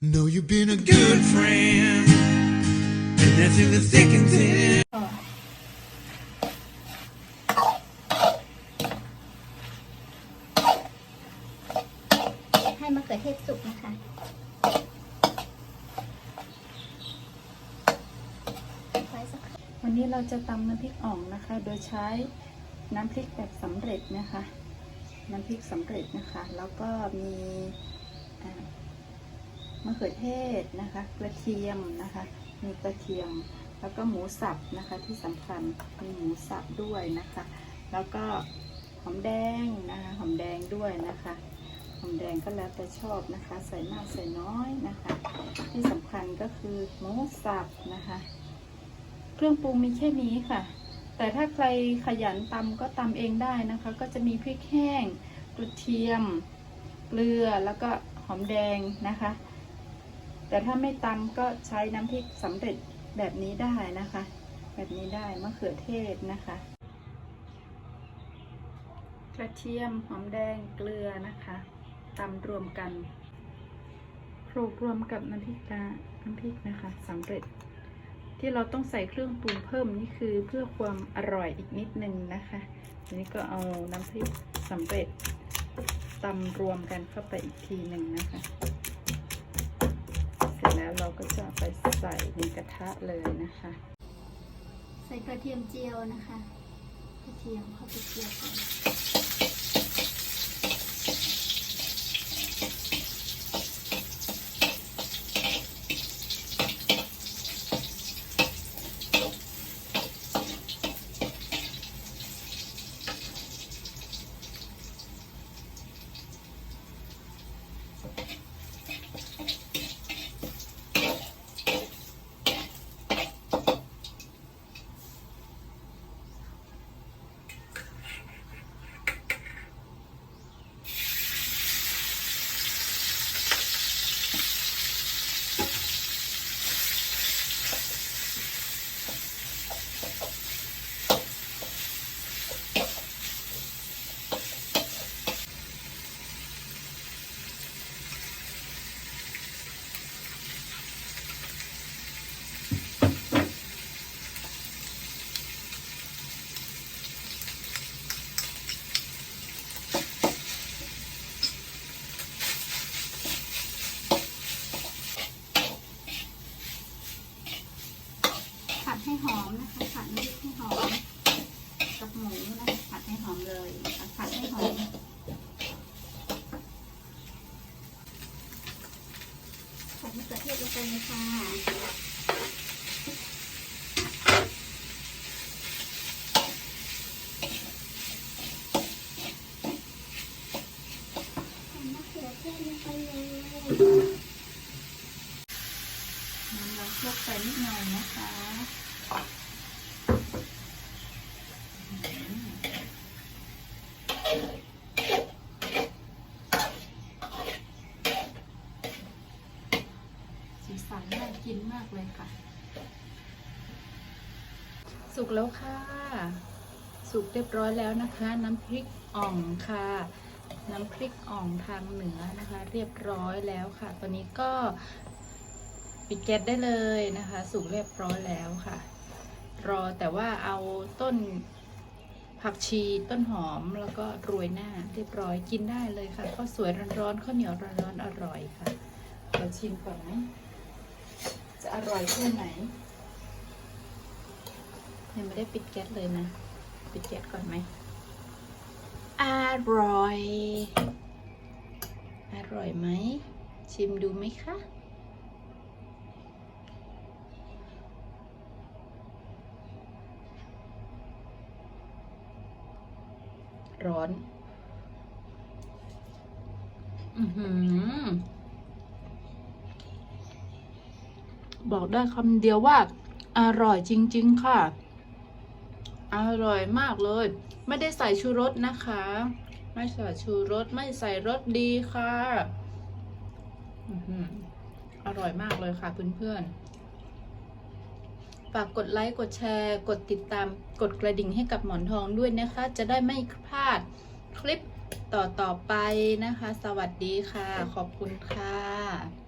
Know you've been a good friend, and that's in the thick and thin. ให้มะเขือเทศสุกนะคะไว้สักครู่วันนี้เราจะตำน้ำพริกอ่องนะคะ โดยใช้น้ำพริกแบบสำเร็จนะคะ น้ำพริกสำเร็จนะคะ แล้วก็มีอ่ามะ เขือเทศนะคะ กระเทียมนะคะ มีกระเทียม แล้วก็หมูสับนะคะที่สำคัญมีหมูสับด้วยนะคะ แล้วก็หอมแดงนะคะหอมแดงด้วยนะคะหอมแดงก็แล้วแต่ชอบนะคะ ใส่มากใส่น้อยนะคะ ที่สำคัญก็คือหมูสับนะคะ เครื่องปรุงมีแค่นี้ค่ะ แต่ถ้าใครขยันตำก็ตำเองได้นะคะ ก็จะมีพริกแห้งกระเทียม เกลือแล้วก็หอมแดงนะคะ แต่ถ้าไม่ตำก็ใช้น้ำพริกสำเร็จแบบนี้ได้นะคะ แบบนี้ได้มะเขือเทศนะคะ กระเทียมหอมแดงเกลือนะคะตำรวมกันโขลกรวมกับน้ำพริกกาน้ำพริกนะคะสำเร็จ ที่เราต้องใส่เครื่องปรุงเพิ่มนี่คือเพื่อความอร่อยอีกนิดนึงนะคะทีนี้ก็เอาน้ำพริกสำเร็จตำรวมกันเข้าไปอีกทีหนึ่งนะคะ แล้วเราก็จะไปใส่ในกระทะเลยนะคะ ใส่กระเทียมเจียวนะคะ กระเทียมเข้าไปเจียวก่อน อมนะคะผัดน้ำพริกให้หอมกับหมูนะคะผัดให้หอมเลยนะคะผัดให้หอมใส่มะเขือเทศลงไปเลยค่ะใส่มะเขือเทศลงไปเลยน้ำเราคลุกไปนิดหน่อยนะคะ สีสันน่ากินมากเลยค่ะ สุกแล้วค่ะ สุกเรียบร้อยแล้วนะคะ น้ำพริกอ่องค่ะ น้ำพริกอ่องทางเหนือนะคะ เรียบร้อยแล้วค่ะ ตอนนี้ก็ปิดแก๊สได้เลยนะคะ สุกเรียบร้อยแล้วค่ะ รอแต่ว่าเอาต้นผักชีต้นหอมแล้วก็โรยหน้าเรียบร้อยกินได้เลยค่ะข้าวสวยร้อนๆข้าวเหนียวร้อนๆอร่อยค่ะเดี๋ยวชิมก่อนนะจะอร่อยแค่ไหนยังไม่ได้ปิดแก๊สเลยนะ ปิดแก๊สก่อนไหมอร่อย อร่อยไหม ชิมดูไหมคะ ร้อนอือหือบอกได้คำเดียวว่า อร่อยจริง ๆ ค่ะ อร่อยมากเลย ไม่ได้ใส่ชูรสนะคะ ไม่ใส่ชูรสไม่ใส่รสดีค่ะอือหืออร่อยมากเลยค่ะเพื่อนๆ ฝากกดไลค์กดแชร์ กดติดตาม กดกระดิ่งให้กับหมอนทองด้วยนะคะ จะได้ไม่พลาดคลิปต่อ ๆ ไปนะคะ สวัสดีค่ะ ขอบคุณค่ะ